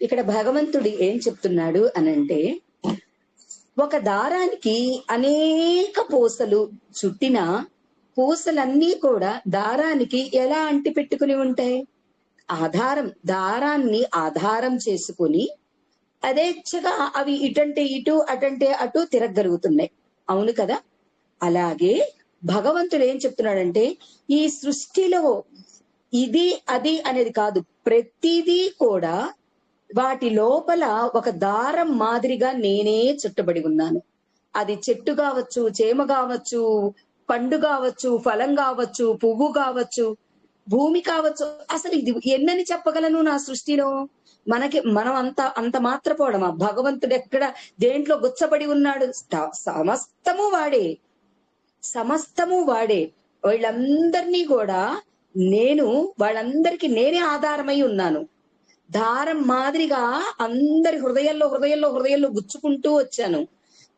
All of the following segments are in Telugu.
ఇక్కడ భగవంతుడు ఏం చెప్తున్నాడు అనంటే ఒక దారానికి అనేక పూసలు చుట్టిన పూసలన్నీ కూడా దారానికి ఎలా అంటి పెట్టుకుని ఉంటాయి? ఆధారం దారాన్ని ఆధారం చేసుకుని అదేచ్ఛగా అవి ఇటంటే ఇటు అటంటే అటు తిరగలుగుతున్నాయి అవును కదా? అలాగే భగవంతుడు ఏం చెప్తున్నాడంటే ఈ సృష్టిలో ఇది అది అనేది కాదు ప్రతిదీ కూడా వాటి లోపల ఒక దారం మాదిరిగా నేనే చుట్టబడి ఉన్నాను. అది చెట్టు కావచ్చు చేమ కావచ్చు పండు కావచ్చు ఫలం కావచ్చు పువ్వు కావచ్చు భూమి కావచ్చు. అసలు ఇది ఎన్నని చెప్పగలను నా సృష్టిలో? మనకి మనం అంత అంత మాత్రపోవడమా భగవంతుడు ఎక్కడ దేంట్లో గుచ్చబడి ఉన్నాడు? సమస్తము వాడే. సమస్తము వాడే. వీళ్ళందరినీ కూడా నేను వాళ్ళందరికీ నేనే ఆధారమై ఉన్నాను. దారం మాదిరిగా అందరి హృదయాల్లో హృదయంలో హృదయంలో గుచ్చుకుంటూ వచ్చాను.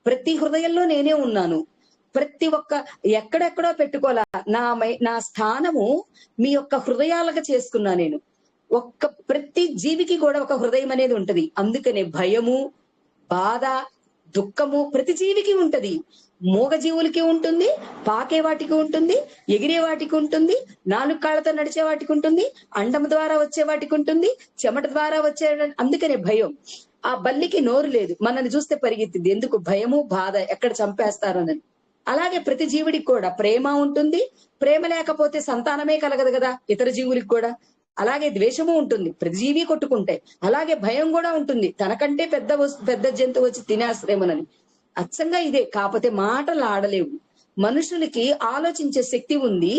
ప్రతి హృదయంలో నేనే ఉన్నాను. ప్రతి ఒక్క ఎక్కడెక్కడో పెట్టుకోలా నా మై- నా స్థానము మీ యొక్క హృదయాలకు చేసుకున్నా నేను. ఒక్క ప్రతి జీవికి కూడా ఒక హృదయం అనేది ఉంటది. అందుకనే భయము బాధ దుఃఖము ప్రతి జీవికి ఉంటది. మూగజీవులకి ఉంటుంది పాకే వాటికి ఉంటుంది ఎగిరే వాటికి ఉంటుంది నాలుగు కాళ్ళతో నడిచే వాటికి ఉంటుంది అండం ద్వారా వచ్చే వాటికి ఉంటుంది చెమట ద్వారా వచ్చే అందుకనే భయం. ఆ బల్లికి నోరు లేదు. మనల్ని చూస్తే పరిగెత్తింది. ఎందుకు? భయము బాధ ఎక్కడ చంపేస్తారోనని అలాగే ప్రతి జీవుడికి కూడా ప్రేమ ఉంటుంది. ప్రేమ లేకపోతే సంతానమే కలగదు కదా ఇతర జీవులకి కూడా. అలాగే ద్వేషము ఉంటుంది. ప్రతి జీవి కొట్టుకుంటాయి. అలాగే భయం కూడా ఉంటుంది. తనకంటే పెద్ద వస్తు- పెద్ద జంతువు వచ్చి తినేస్తారేమోనని అచ్చంగా ఇదే. కాకపోతే మాటలు ఆడలేవు మనుషులకి ఆలోచించే శక్తి ఉంది.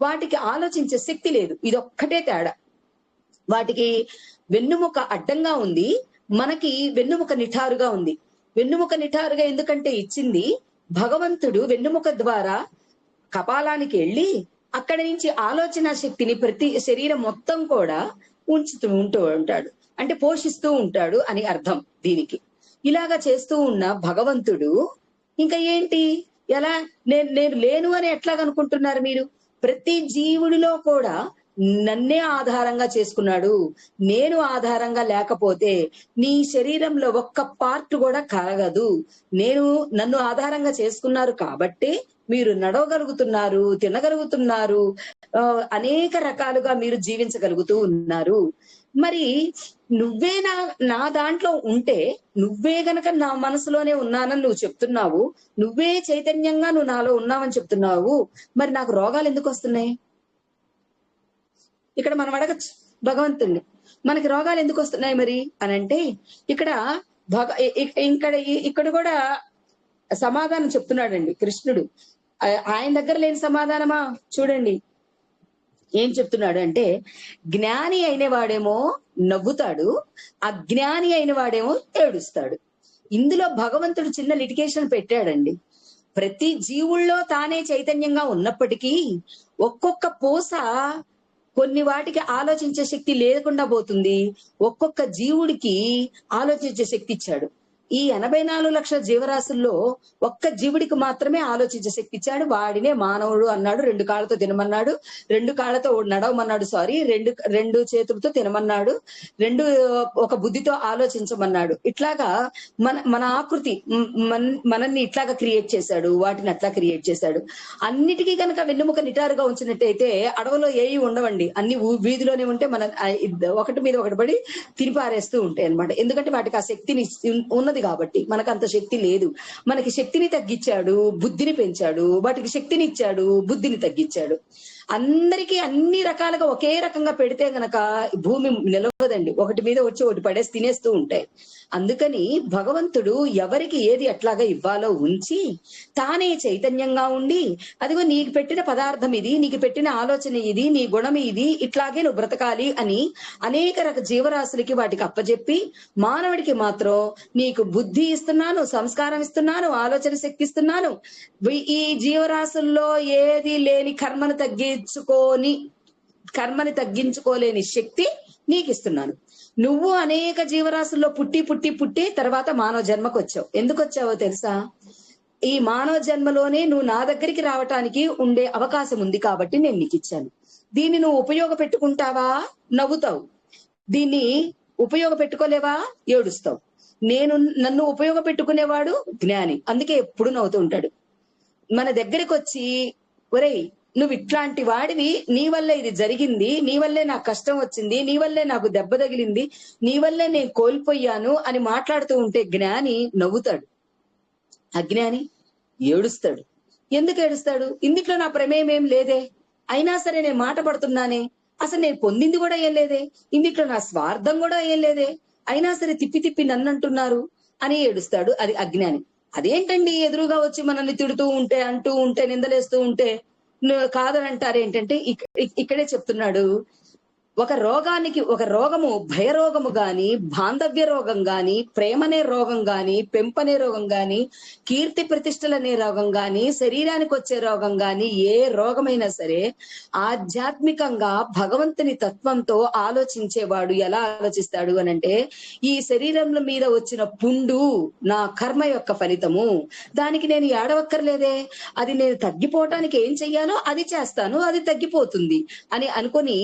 వాటికి ఆలోచించే శక్తి లేదు. ఇదొక్కటే తేడా. వాటికి వెన్నుముక అడ్డంగా ఉంది. మనకి వెన్నుముక నిఠారుగా ఉంది. వెన్నుముక నిఠారుగా ఎందుకంటే ఇచ్చింది భగవంతుడు వెన్నుముక ద్వారా కపాలానికి వెళ్ళి అక్కడి నుంచి ఆలోచన శక్తిని ప్రతి శరీరం మొత్తం కూడా ఉంచుతూ ఉంటూ ఉంటాడు. అంటే పోషిస్తూ ఉంటాడు అని అర్థం దీనికి. ఇలాగా చేస్తూ ఉన్న భగవంతుడు ఇంకా ఏంటి? ఎలా? నేను నేను లేను అని ఎట్లాగనుకుంటున్నారు మీరు? ప్రతి జీవుడిలో కూడా నన్నే ఆధారంగా చేసుకున్నాడు. నేను ఆధారంగా లేకపోతే నీ శరీరంలో ఒక్క పార్ట్ కూడా కలగదు నేను నన్ను ఆధారంగా చేసుకున్నారు కాబట్టి మీరు నడవగలుగుతున్నారు తినగలుగుతున్నారు ఆ, అనేక రకాలుగా మీరు జీవించగలుగుతూ ఉన్నారు. మరి నువ్వే నా నా దాంట్లో ఉంటే నువ్వే గనక నా మనసులోనే ఉన్నానని నువ్వు చెప్తున్నావు. నువ్వే చైతన్యంగా నువ్వు నాలో ఉన్నావని చెప్తున్నావు. మరి నాకు రోగాలు ఎందుకు వస్తున్నాయి? ఇక్కడ మనం అడగచ్చు భగవంతుణ్ణి. మనకి రోగాలు ఎందుకు వస్తున్నాయి మరి? అని అంటే ఇక్కడ భగ ఇక్కడ ఇక్కడ కూడా సమాధానం చెప్తున్నాడండి కృష్ణుడు. ఆయన దగ్గర లేని సమాధానమా? చూడండి. ఏం చెప్తున్నాడు అంటే జ్ఞాని అయిన వాడేమో నవ్వుతాడు అజ్ఞాని అయిన వాడేమో ఏడుస్తాడు. ఇందులో భగవంతుడు చిన్న లిటికేషన్ పెట్టాడండి. ప్రతి జీవుల్లో తానే చైతన్యంగా ఉన్నప్పటికీ ఒక్కొక్క పూస కొన్ని వాటికి ఆలోచించే శక్తి లేకుండా పోతుంది. ఒక్కొక్క జీవుడికి ఆలోచించే శక్తి ఇచ్చాడు. ఈ ఎనభై నాలుగు లక్షల జీవరాశుల్లో ఒక్క జీవుడికి మాత్రమే ఆలోచించే శక్తి ఇచ్చాడు. వాడినే మానవుడు అన్నాడు రెండు కాళ్ళతో తినమన్నాడు రెండు కాళ్ళతో నడవమన్నాడు సారీ రెండు రెండు చేతులతో తినమన్నాడు రెండు ఒక బుద్ధితో ఆలోచించమన్నాడు. ఇట్లాగా మన మన ఆకృతి మన- మనల్ని ఇట్లాగా క్రియేట్ చేశాడు వాటిని అట్లా క్రియేట్ చేశాడు. అన్నిటికీ కనుక వెన్నుముక నిటారుగా ఉంచినట్టయితే అడవిలో ఏవి ఉండవండి. అన్ని వీధిలోనే ఉంటే మన ఒకటి మీద ఒకటి పడి తినిపారేస్తూ ఉంటాయి అన్నమాట ఎందుకంటే వాటికి ఆ శక్తిని ఉన్నది కాబట్టి మనకు అంత శక్తి లేదు. మనకి శక్తిని తగ్గించాడు బుద్ధిని పెంచాడు వాటికి శక్తిని ఇచ్చాడు బుద్ధిని తగ్గించాడు. అందరికీ అన్ని రకాలుగా ఒకే రకంగా పెడితే గనక భూమి నిలవదండి. ఒకటి మీద వచ్చి ఒకటి పడేసి తినేస్తూ ఉంటాయి అందుకని భగవంతుడు ఎవరికి ఏది ఎట్లాగా ఇవ్వాలో ఉంచి తానే చైతన్యంగా ఉండి అదిగో నీకు పెట్టిన పదార్థం ఇది నీకు పెట్టిన ఆలోచన ఇది నీ గుణం ఇది ఇట్లాగే నువ్వు బ్రతకాలి అని అనేక రక జీవరాశులకి వాటికి అప్పజెప్పి మానవుడికి మాత్రం నీకు బుద్ధి ఇస్తున్నాను సంస్కారం ఇస్తున్నాను ఆలోచన శక్తి ఇస్తున్నాను. ఈ జీవరాశుల్లో ఏది లేని కర్మను తగ్గించుకొని కర్మని తగ్గించుకోలేని శక్తి నీకు ఇస్తున్నాను నువ్వు అనేక జీవరాశుల్లో పుట్టి పుట్టి పుట్టి తర్వాత మానవ జన్మకు వచ్చావు ఎందుకు వచ్చావో తెలుసా? ఈ మానవ జన్మలోనే నువ్వు నా దగ్గరికి రావటానికి ఉండే అవకాశం ఉంది కాబట్టి నేను నీకు ఇచ్చాను దీన్ని నువ్వు ఉపయోగపెట్టుకుంటావా? నవ్వుతావు. దీన్ని ఉపయోగపెట్టుకోలేవా? ఏడుస్తావు. నేను నన్ను ఉపయోగపెట్టుకునేవాడు జ్ఞాని. అందుకే ఎప్పుడు నవ్వుతూ ఉంటాడు. మన దగ్గరికి వచ్చి ఒరేయ్ నువ్వు ఇట్లాంటి వాడివి నీ వల్లే ఇది జరిగింది నీ వల్లే నాకు కష్టం వచ్చింది నీ వల్లే నాకు దెబ్బ తగిలింది నీ వల్లే నేను కోల్పోయాను అని మాట్లాడుతూ ఉంటే జ్ఞాని నవ్వుతాడు. అజ్ఞాని ఏడుస్తాడు. ఎందుకు ఏడుస్తాడు? ఇందుట్లో నా ప్రమేయం ఏం లేదే? అయినా సరే నేను మాట పడుతున్నానే? అసలు నేను పొందింది కూడా ఏం లేదే? ఇందుట్లో నా స్వార్థం కూడా ఏం లేదే? అయినా సరే తిప్పి తిప్పి నన్ను అంటున్నారు అని ఏడుస్తాడు అది అజ్ఞాని అదేంటండి ఎదురుగా వచ్చి మనల్ని తిడుతూ ఉంటే అంటూ ఉంటే నిందలేస్తూ ఉంటే? కాదని అంటారు ఏంటంటే ఇక్కడే చెప్తున్నాడు ఒక రోగానికి ఒక రోగము భయరోగము గాని బాంధవ్య రోగం గాని ప్రేమనే రోగం గాని పెంపనే రోగం గాని కీర్తి ప్రతిష్టలనే రోగం గాని శరీరానికి వచ్చే రోగం గాని ఏ రోగమైనా సరే ఆధ్యాత్మికంగా భగవంతుని తత్వంతో ఆలోచించేవాడు ఎలా ఆలోచిస్తాడు అనంటే ఈ శరీరంలో మీద వచ్చిన పుండు నా కర్మ యొక్క ఫలితము. దానికి నేను ఏడవక్కర్లేదే. అది నేను తగ్గిపోవటానికి ఏం చెయ్యాలో అది చేస్తాను అది తగ్గిపోతుంది అని అనుకొని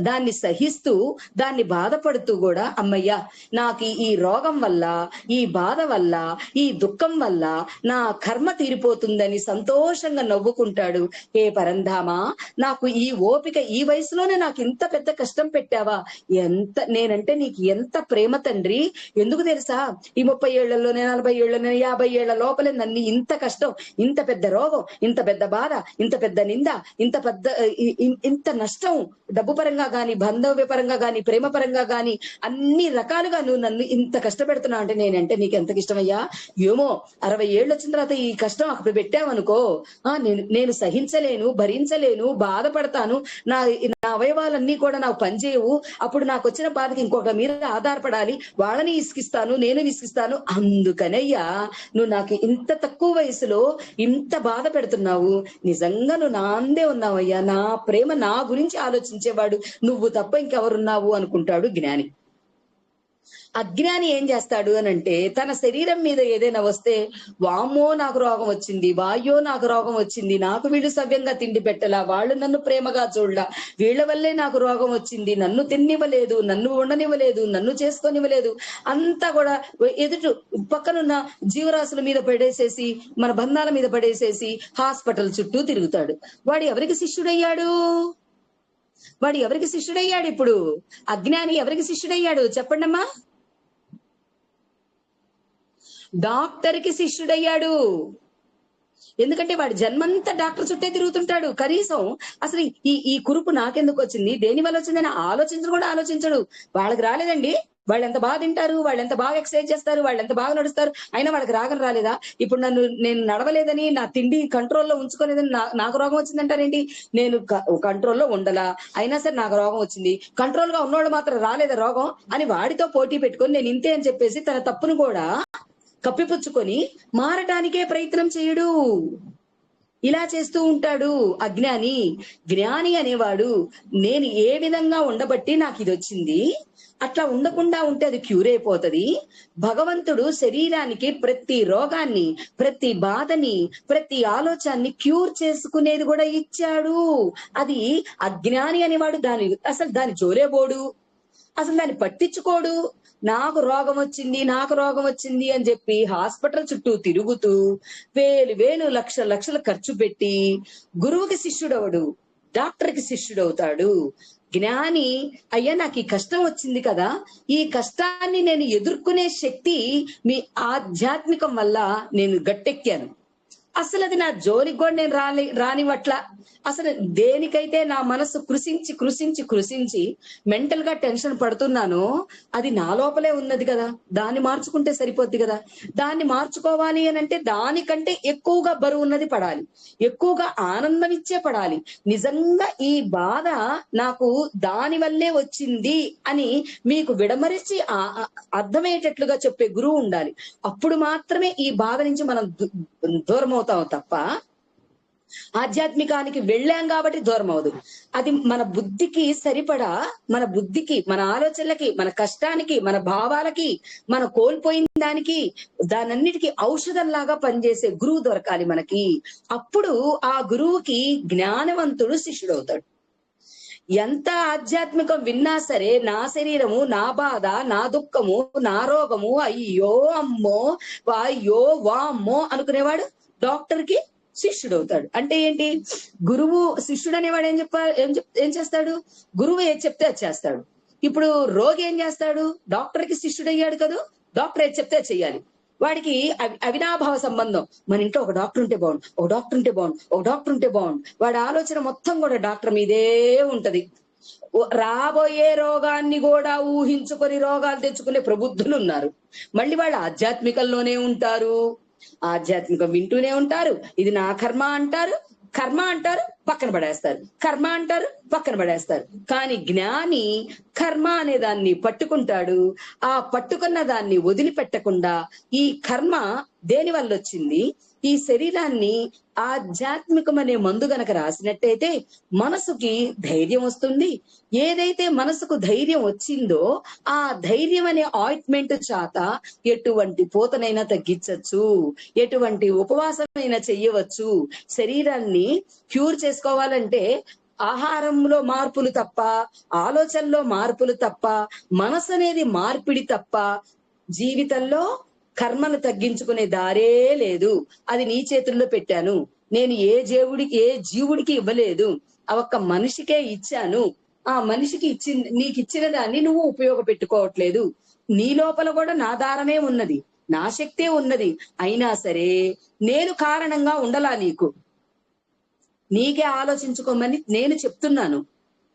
దాన్ని సహిస్తూ దాన్ని బాధపడుతూ కూడా అమ్మయ్యా నాకు ఈ- రోగం వల్ల ఈ బాధ వల్ల ఈ దుఃఖం వల్ల నా కర్మ తీరిపోతుందని సంతోషంగా నవ్వుకుంటాడు. ఏ పరంధామా నాకు ఈ ఓపిక ఈ వయసులోనే నాకు ఇంత పెద్ద కష్టం పెట్టావా? ఎంత నేనంటే నీకు ఎంత ప్రేమ తండ్రి? ఎందుకు తెలుసా? ఈ ముప్పై ఏళ్ళలోనే నలభై ఏళ్ళలోనే యాభై ఏళ్ళ లోపలే నన్ను ఇంత కష్టం ఇంత పెద్ద రోగం ఇంత పెద్ద బాధ ఇంత పెద్ద నింద ఇంత పెద్ద ఇంత నష్టం డబ్బు పరంగా గాని బంధవ్య పరంగా గాని ప్రేమ పరంగా గాని అన్ని రకాలుగా నువ్వు నన్ను ఇంత కష్టపెడుతున్నావు అంటే నేనంటే నీకు ఎంత ఇష్టమయ్యా? ఏమో అరవై ఏళ్ళు వచ్చిన తర్వాత ఈ కష్టం అక్కడ పెట్టావనుకో. ఆ నేను నేను సహించలేను భరించలేను బాధపడతాను. నా నా అవయవాలన్నీ కూడా నాకు పనిచేయవు. అప్పుడు నాకు వచ్చిన బాధకి ఇంకొక మీద ఆధారపడాలి. వాళ్ళని ఇసుకిస్తాను నేను విసిగిస్తాను. అందుకనయ్యా నువ్వు నాకు ఇంత తక్కువ వయసులో ఇంత బాధ పెడుతున్నావు. నిజంగా నువ్వు నాందే ఉన్నావయ్యా. నా ప్రేమ నా గురించి ఆలోచించేవాడు. నువ్వు తప్ప ఇంకెవరున్నావు అనుకుంటాడు జ్ఞాని. అజ్ఞాని ఏం చేస్తాడు అని అంటే తన శరీరం మీద ఏదైనా వస్తే వామ్మో నాకు రోగం వచ్చింది వాయో నాకు రోగం వచ్చింది నాకు వీళ్ళు సవ్యంగా తిండి పెట్టలా వాళ్ళు నన్ను ప్రేమగా చూడలా వీళ్ళ వల్లే నాకు రోగం వచ్చింది నన్ను తిన్నివ్వలేదు నన్ను ఉండనివ్వలేదు నన్ను చేసుకొనివ్వలేదు అంతా కూడా ఎదుటి పక్కనున్న జీవరాశుల మీద పడేసేసి మన బంధాల మీద పడేసేసి హాస్పిటల్ చుట్టూ తిరుగుతాడు. వాడు ఎవరికి శిష్యుడయ్యాడు? వాడు ఎవరికి శిష్యుడయ్యాడు ఇప్పుడు? అజ్ఞాని ఎవరికి శిష్యుడయ్యాడు? చెప్పండమ్మా. డాక్టర్కి శిష్యుడయ్యాడు. ఎందుకంటే వాడి జన్మంతా డాక్టర్ చుట్టే తిరుగుతుంటాడు. కనీసం అసలు ఈ ఈ కురుపు నాకెందుకు వచ్చింది? దేని వల్ల వచ్చిందని ఆలోచించడు కూడా ఆలోచించడు. వాళ్ళకి రాలేదండి. వాళ్ళు ఎంత బాగా తింటారు వాళ్ళు ఎంత బాగా ఎక్సర్సైజ్ చేస్తారు వాళ్ళు ఎంత బాగా నడుస్తారు అయినా వాళ్ళకి రాగం రాలేదా? ఇప్పుడు నన్ను నేను నడవలేదని నా తిండి కంట్రోల్లో ఉంచుకోలేదని నాకు రోగం వచ్చిందంటారేంటి? నేను కంట్రోల్లో ఉండలా. అయినా సరే నాకు రోగం వచ్చింది. కంట్రోల్గా ఉన్నోళ్ళు మాత్రం రాలేదా రోగం? అని వాడితో పోటీ పెట్టుకొని నేను ఇంతే అని చెప్పేసి తన తప్పును కూడా కప్పిపుచ్చుకొని మారటానికే ప్రయత్నం చేయడు. ఇలా చేస్తూ ఉంటాడు అజ్ఞాని. జ్ఞాని అనేవాడు. నేను ఏ విధంగా ఉండబట్టి నాకు ఇది వచ్చింది? అట్లా ఉండకుండా ఉంటే అది క్యూర్ అయిపోతది. భగవంతుడు శరీరానికి ప్రతి రోగాన్ని ప్రతి బాధని ప్రతి ఆలోచనని క్యూర్ చేసుకునేది కూడా ఇచ్చాడు. అది అజ్ఞాని అనేవాడు దాని అసలు దాని జోలేబోడు అసలు దాన్ని పట్టించుకోడు. నాకు రోగం వచ్చింది నాకు రోగం వచ్చింది అని చెప్పి హాస్పిటల్ చుట్టూ తిరుగుతూ వేలు వేలు లక్షల లక్షలు ఖర్చు పెట్టి గురువుకి శిష్యుడవడు డాక్టర్కి శిష్యుడవుతాడు. జ్ఞాని అయ్యా నాకు ఈ కష్టం వచ్చింది కదా. ఈ కష్టాన్ని నేను ఎదుర్కొనే శక్తి మీ ఆధ్యాత్మికం వల్ల నేను గట్టెక్కాను. అసలు అది నా జోలికి కూడా నేను రాని రానివట్ల అసలు దేనికైతే నా మనసు కృషించి కృషించి కృషించి మెంటల్గా టెన్షన్ పడుతున్నానో అది నా లోపలే ఉన్నది కదా. దాన్ని మార్చుకుంటే సరిపోద్ది కదా. దాన్ని మార్చుకోవాలి అని అంటే దానికంటే ఎక్కువగా బరువు ఉన్నది పడాలి. ఎక్కువగా ఆనందం ఇచ్చే పడాలి. నిజంగా ఈ బాధ నాకు దాని వల్లే వచ్చింది అని మీకు విడమరిచి అర్థమయ్యేటట్లుగా చెప్పే గురువు ఉండాలి. అప్పుడు మాత్రమే ఈ బాధ నుంచి మనం దూరం అవుతాం తప్ప ఆధ్యాత్మికానికి వెళ్ళాం కాబట్టి దూరం అవదు అది మన బుద్ధికి సరిపడా మన బుద్ధికి మన ఆలోచనలకి మన కష్టానికి మన భావాలకి మన కోల్పోయిన దానికి దానన్నిటికీ ఔషధంలాగా పనిచేసే గురువు దొరకాలి మనకి. అప్పుడు ఆ గురువుకి జ్ఞానవంతుడు శిష్యుడవుతాడు. ఎంత ఆధ్యాత్మికం విన్నా సరే నా శరీరము నా బాధ నా దుఃఖము నా రోగము అయ్యో అమ్మో అయ్యో వామ్మో అనుకునేవాడు డాక్టర్కి శిష్యుడు అవుతాడు అంటే ఏంటి? గురువు శిష్యుడు అనేవాడు ఏం చెప్ప ఏం చెప్ ఏం చేస్తాడు? గురువు ఏది చెప్తే అది చేస్తాడు. ఇప్పుడు రోగి ఏం చేస్తాడు? డాక్టర్కి శిష్యుడు అయ్యాడు కదా? డాక్టర్ ఏది చెప్తే చేయాలి చెయ్యాలి. వాడికి అవి- అవినాభావ సంబంధం. మన ఇంట్లో ఒక డాక్టర్ ఉంటే బాగుండు ఒక డాక్టర్ ఉంటే బాగుండు ఒక డాక్టర్ ఉంటే బాగుండు. వాడి ఆలోచన మొత్తం కూడా డాక్టర్ మీదే ఉంటది. రాబోయే రోగాన్ని కూడా ఊహించుకొని రోగాలు తెచ్చుకునే ప్రబుద్ధులు ఉన్నారు. మళ్ళీ వాళ్ళు ఆధ్యాత్మికంలోనే ఉంటారు. ఆధ్యాత్మికం వింటూనే ఉంటారు. ఇది నా కర్మ అంటారు. కర్మ అంటారు. పక్కన పడేస్తారు. కర్మ అంటారు పక్కన పడేస్తారు. కానీ జ్ఞాని కర్మ అనే దాన్ని పట్టుకుంటాడు. ఆ పట్టుకున్న దాన్ని వదిలిపెట్టకుండా ఈ కర్మ దేని వల్ల వచ్చింది? ఈ శరీరాన్ని ఆధ్యాత్మికం అనే మందు గనక రాసినట్టయితే మనసుకి ధైర్యం వస్తుంది. ఏదైతే మనసుకు ధైర్యం వచ్చిందో ఆ ధైర్యం అనే ఆయింట్మెంట్ చేత ఎటువంటి పోతనైనా తగ్గించవచ్చు. ఎటువంటి ఉపవాసమైనా చెయ్యవచ్చు శరీరాన్ని క్యూర్ చేసుకోవాలంటే ఆహారంలో మార్పులు తప్ప ఆలోచనలో మార్పులు తప్ప మనసు అనేది మార్పిడి తప్ప జీవితంలో కర్మను తగ్గించుకునే దారే లేదు. అది నీ చేతుల్లో పెట్టాను. నేను ఏ దేవుడికి ఏ జీవుడికి ఇవ్వలేదు. ఆ ఒక్క మనిషికే ఇచ్చాను. ఆ మనిషికి ఇచ్చి నీకు ఇచ్చిన దాన్ని నువ్వు ఉపయోగపెట్టుకోవట్లేదు. నీ లోపల కూడా నా దారమే ఉన్నది. నా శక్తే ఉన్నది. అయినా సరే నేను కారణంగా ఉండలా నీకు. నీకే ఆలోచించుకోమని నేను చెప్తున్నాను.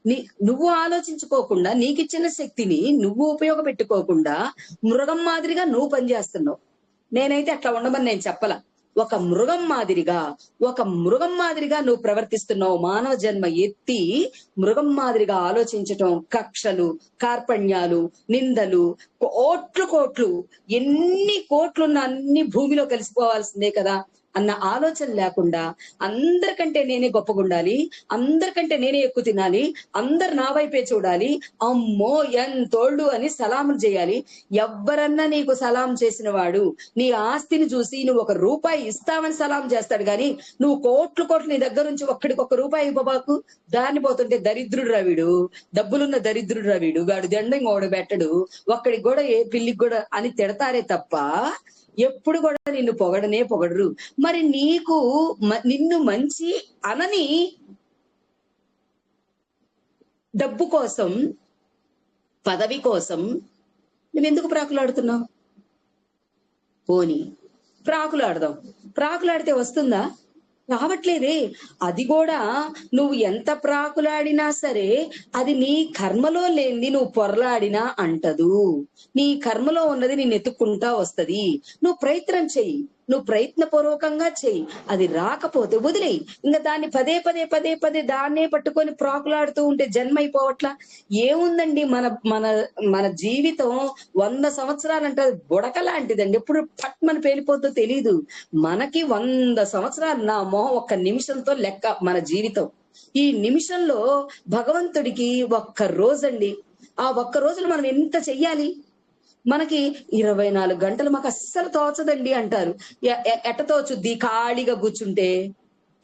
నీ నువ్వు ఆలోచించుకోకుండా నీకిచ్చిన శక్తిని నువ్వు ఉపయోగపెట్టుకోకుండా మృగం మాదిరిగా నువ్వు పనిచేస్తున్నావు. నేనైతే అట్లా ఉండమని నేను చెప్పల. ఒక మృగం మాదిరిగా ఒక మృగం మాదిరిగా నువ్వు ప్రవర్తిస్తున్నావు. మానవ జన్మ ఎత్తి మృగం మాదిరిగా ఆలోచించటం కక్షలు కార్పణ్యాలు నిందలు కోట్లు కోట్లు ఎన్ని కోట్లున్న అన్ని భూమిలో కలిసిపోవాల్సిందే కదా. అన్న ఆలోచన లేకుండా అందరికంటే నేనే గొప్పగా ఉండాలి అందరికంటే నేనే ఎక్కువ తినాలి అందరు నా వైపే చూడాలి అమ్మో ఎంతోళ్ళు అని సలాములు చేయాలి. ఎవ్వరన్నా నీకు సలాం చేసిన వాడు నీ ఆస్తిని చూసి నువ్వు ఒక రూపాయి ఇస్తావని సలాం చేస్తాడు గాని నువ్వు కోట్లు కోట్లు నీ దగ్గర నుంచి ఒక్కడికి ఒక రూపాయి ఇవ్వబాకు. దాన్ని పోతుంటే దరిద్రుడు రవిడు డబ్బులున్న దరిద్రుడు రవిడు వాడు దండం ఇంకోడు పెట్టడు ఒక్కడికి కూడా ఏ పిల్లికి కూడా అని తిడతారే తప్ప ఎప్పుడు కూడా నిన్ను పొగడనే పొగడరు. మరి నీకు మ- నిన్ను మంచి అనని డబ్బు కోసం పదవి కోసం నువ్వెందుకు ప్రాకులాడుతున్నావు? పోని. ప్రాకులాడదాం. ప్రాకులాడితే వస్తుందా? రావట్లేదే. అది కూడా నువ్వు ఎంత ప్రాకులాడినా సరే అది నీ కర్మలో లేనిది నువ్వు పొరలాడినా అంటదు. నీ కర్మలో ఉన్నది నేను ఎత్తుక్కుంటా వస్తది. నువ్వు ప్రయత్నం చెయ్యి. నువ్వు ప్రయత్నపూర్వకంగా చెయ్యి. అది రాకపోతే వదిలేయి. ఇంకా దాన్ని పదే పదే పదే పదే దాన్నే పట్టుకొని ప్రాకులాడుతూ ఉంటే జన్మ అయిపోవట్లా ఏముందండి మన మన మన జీవితం వంద సంవత్సరాలంటే అది బుడక లాంటిదండి. ఎప్పుడు పట్ మన పేలిపోతుందో తెలియదు మనకి వంద సంవత్సరాలు నా మొహం ఒక్క నిమిషంతో లెక్క మన జీవితం. ఈ నిమిషంలో భగవంతుడికి ఒక్క రోజండి. ఆ ఒక్క రోజులో మనం ఎంత చెయ్యాలి? మనకి ఇరవై నాలుగు గంటలు మాకు అస్సలు తోచదండి అంటారు. ఎ- ఎ- ఎట్ట తోచుద్ది? ఖాళీగా కూర్చుంటే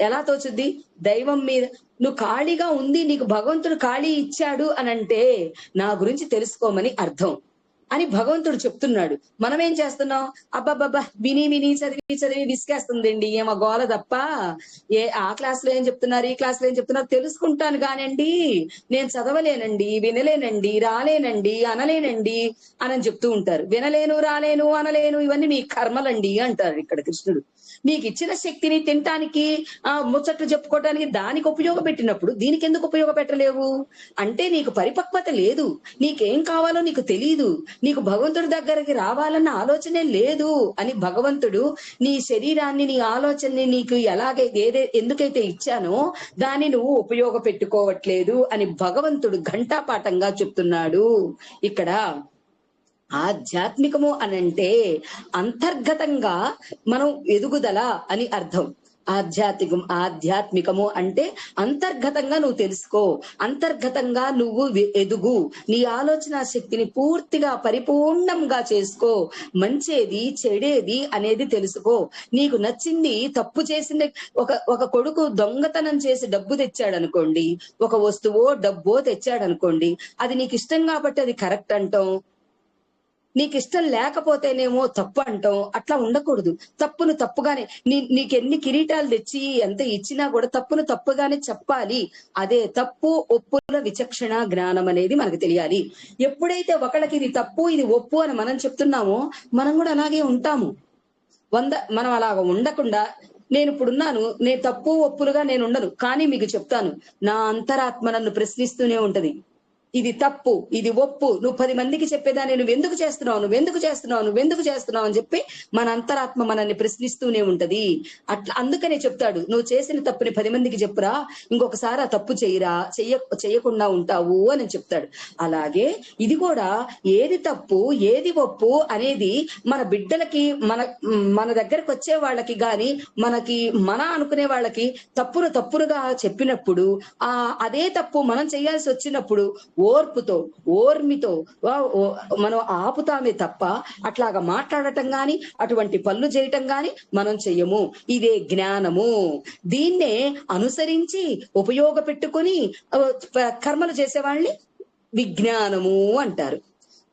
ఎలా తోచుద్ది? దైవం మీద నువ్వు ఖాళీగా ఉంది నీకు భగవంతుడు ఖాళీ ఇచ్చాడు అని అంటే నా గురించి తెలుసుకోమని అర్థం. అని భగవంతుడు చెప్తున్నాడు. మనం ఏం చేస్తున్నాం? అబ్బాబ్బా విని విని చదివి చదివి విసికేస్తుందండి. ఏమో గోల తప్ప. ఏ ఆ క్లాస్లో ఏం చెప్తున్నారు? ఈ క్లాస్లో ఏం చెప్తున్నారు? తెలుసుకుంటాను కానండి. నేను చదవలేనండి వినలేనండి రాలేనండి అనలేనండి అని చెప్తూ ఉంటారు. వినలేను రాలేను అనలేను ఇవన్నీ మీ కర్మలండి అంటారు ఇక్కడ కృష్ణుడు. మీకు ఇచ్చిన శక్తిని తినటానికి ఆ ముచ్చట్లు చెప్పుకోవటానికి దానికి ఉపయోగపెట్టినప్పుడు దీనికి ఎందుకు ఉపయోగపెట్టలేవు? అంటే నీకు పరిపక్వత లేదు. నీకేం కావాలో నీకు తెలియదు నీకు భగవంతుడి దగ్గరికి రావాలన్న ఆలోచనే లేదు అని భగవంతుడు నీ శరీరాన్ని నీ ఆలోచనని నీకు ఎలాగై ఏదే ఎందుకైతే ఇచ్చానో దాన్ని నువ్వు ఉపయోగపెట్టుకోవట్లేదు అని భగవంతుడు ఘంటాపాఠంగా చెప్తున్నాడు. ఇక్కడ ఆధ్యాత్మికము అనంటే అంతర్గతంగా మనం ఎదుగుదల అని అర్థం. ఆధ్యాత్మికం ఆధ్యాత్మికము అంటే అంతర్గతంగా నువ్వు తెలుసుకో. అంతర్గతంగా నువ్వు ఎదుగు. నీ ఆలోచన శక్తిని పూర్తిగా పరిపూర్ణంగా చేసుకో. మంచేది చెడేది అనేది తెలుసుకో. నీకు నచ్చింది తప్పు చేసింది ఒక ఒక కొడుకు దొంగతనం చేసి డబ్బు తెచ్చాడు అనుకోండి ఒక వస్తువో డబ్బో తెచ్చాడు అనుకోండి అది నీకు ఇష్టం కాబట్టి అది కరెక్ట్ అంటాం. నీకు ఇష్టం లేకపోతేనేమో తప్పు అంటాం అట్లా ఉండకూడదు. తప్పును తప్పుగానే నీ నీకు ఎన్ని కిరీటాలు తెచ్చి ఎంత ఇచ్చినా కూడా తప్పును తప్పుగానే చెప్పాలి. అదే తప్పు ఒప్పుల విచక్షణ జ్ఞానం అనేది మనకు తెలియాలి. ఎప్పుడైతే ఒకళ్ళకి ఇది తప్పు ఇది ఒప్పు అని మనం చెప్తున్నామో మనం కూడా అలాగే ఉంటాము. వంద మనం అలాగ ఉండకుండా నేను ఇప్పుడున్నాను నేను తప్పు ఒప్పులుగా నేను ఉండను. కానీ మీకు చెప్తాను నా అంతరాత్మ నన్ను ప్రశ్నిస్తూనే ఉంటది. ఇది తప్పు ఇది ఒప్పు. నువ్వు పది మందికి చెప్పేదాన్ని నువ్వు ఎందుకు చేస్తున్నావు? నువ్వు ఎందుకు చేస్తున్నావు? నువ్వు ఎందుకు చేస్తున్నావు? అని చెప్పి మన అంతరాత్మ మనల్ని ప్రశ్నిస్తూనే ఉంటది. అట్లా అందుకనే చెప్తాడు. నువ్వు చేసిన తప్పుని పది మందికి చెప్పురా ఇంకొకసారి ఆ తప్పు చేయరా చెయ్య చేయకుండా ఉంటావు అని చెప్తాడు. అలాగే ఇది కూడా ఏది తప్పు ఏది ఒప్పు అనేది మన బిడ్డలకి మన మన దగ్గరకు వచ్చే వాళ్ళకి గాని మనకి మన అనుకునే వాళ్ళకి తప్పును తప్పురుగా చెప్పినప్పుడు ఆ అదే తప్పు మనం చేయాల్సి వచ్చినప్పుడు ఓర్పుతో ఓర్మితో ఓ- మనం ఆపుతామే తప్ప అట్లాగా మాట్లాడటం గాని అటువంటి పనులు చేయటం గాని మనం చెయ్యము. ఇదే జ్ఞానము. దీన్నే అనుసరించి ఉపయోగపెట్టుకొని కర్మలు చేసేవాళ్ళని విజ్ఞానము అంటారు.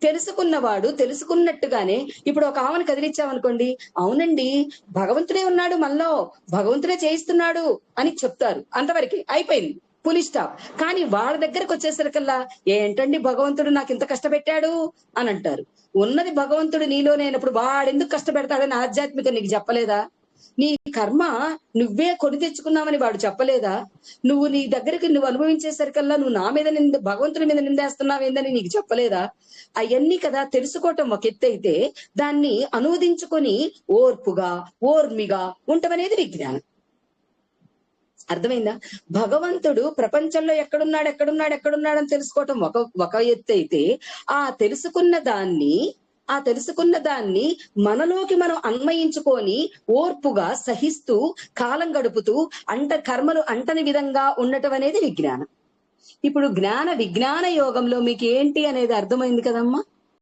తెలుసుకున్నవాడు తెలుసుకున్నట్టుగానే ఇప్పుడు ఒక ఆమెను కదిలిచ్చామనుకోండి అవునండి భగవంతుడే ఉన్నాడు మనలో భగవంతుడే చేయిస్తున్నాడు అని చెప్తారు. అంతవరకు అయిపోయింది. పులి స్టాప్. కానీ వాళ్ళ దగ్గరకు వచ్చేసరికల్లా ఏంటండి భగవంతుడు నాకు ఇంత కష్టపెట్టాడు? అని అంటారు. ఉన్నది భగవంతుడు నీలో వాడు వాడెందుకు కష్టపెడతాడని ఆధ్యాత్మిక నీకు చెప్పలేదా? నీ కర్మ నువ్వే కొని తెచ్చుకున్నావని వాడు చెప్పలేదా? నువ్వు నీ దగ్గరికి నువ్వు అనుభవించేసరికల్లా నువ్వు నా మీద నింద భగవంతుడి మీద నిందేస్తున్నావేందని నీకు చెప్పలేదా? అవన్నీ కదా తెలుసుకోవటం ఒక ఎత్తు అయితే దాన్ని అనువదించుకొని ఓర్పుగా ఓర్మిగా ఉండమనేది విజ్ఞానం. అర్థమైందా? భగవంతుడు ప్రపంచంలో ఎక్కడున్నాడు ఎక్కడున్నాడు ఎక్కడున్నాడు అని తెలుసుకోవటం ఒక ఒక ఎత్తు అయితే ఆ తెలుసుకున్న దాన్ని ఆ తెలుసుకున్న దాన్ని మనలోకి మనం అన్వయించుకొని ఓర్పుగా సహిస్తూ కాలం గడుపుతూ అంట కర్మలు అంటని విధంగా ఉండటం అనేది విజ్ఞానం. ఇప్పుడు జ్ఞాన విజ్ఞాన యోగంలో మీకు ఏంటి అనేది అర్థమైంది కదమ్మా?